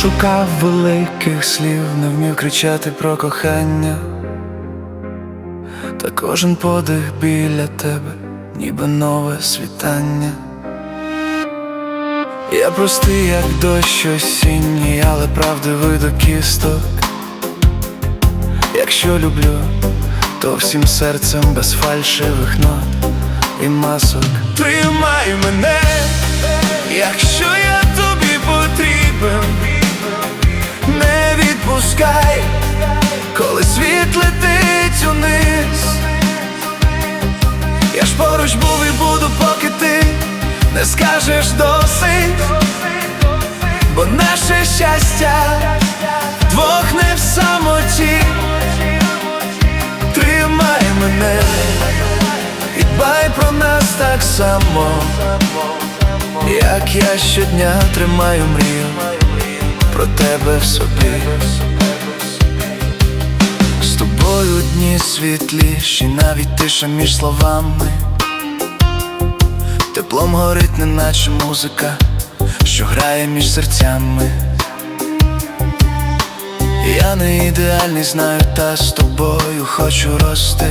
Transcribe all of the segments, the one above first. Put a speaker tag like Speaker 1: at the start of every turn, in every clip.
Speaker 1: шукав великих слів, не вмів кричати про кохання, та кожен подих біля тебе, ніби нове світання. Я простий, як дощ осінній, але правдивий до кісток. Якщо люблю, то всім серцем без фальшивих нот і масок. Тримай мене, поруч був і буду, поки ти не скажеш досить, бо наше щастя двох не в самоті. Тримай мене і дбай про нас так само, як я щодня тримаю мрію про тебе в собі. З тобою дні світліші, навіть тиша між словами. Теплом горить, неначе музика, що грає між серцями. Я не ідеальний, знаю, та з тобою хочу рости.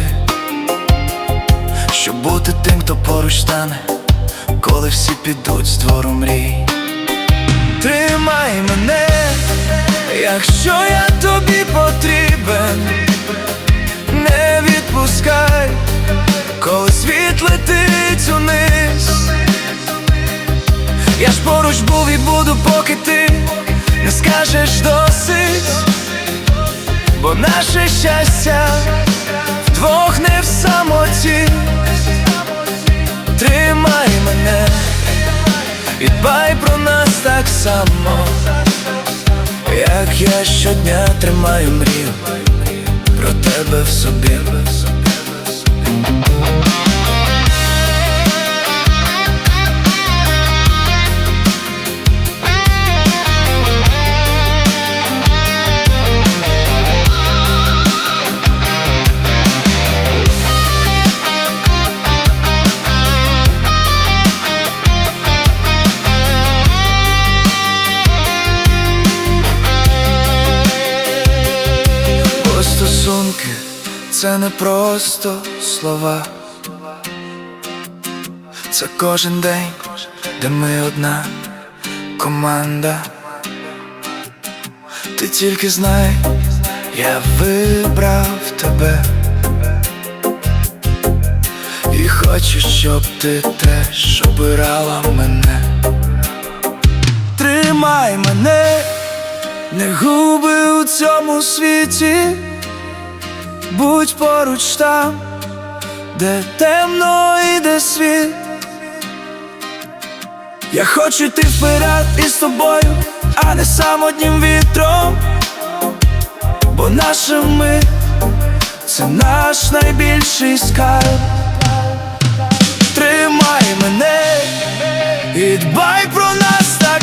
Speaker 1: Щоб бути тим, хто поруч стане, коли всі підуть з двору мрій. Тримай мене, якщо я тобі потрібен, не відпускай, коли світ летить униз. Я ж поруч був і буду, поки ти не скажеш досить, бо наше щастя вдвох не в самоті. Тримай мене і дбай про нас так само, як я щодня тримаю мрію про тебе в собі. Стосунки це не просто слова, це кожен день, де ми одна команда. Ти тільки знай, я вибрав тебе. І хочу, щоб ти теж обирала мене. Тримай мене, не губи у цьому світі, будь поруч там, де темно і де світ. Я хочу йти вперед із тобою, а не самотнім вітром, бо наша ми це наш найбільший скарб. Тримай мене і дбай про нас так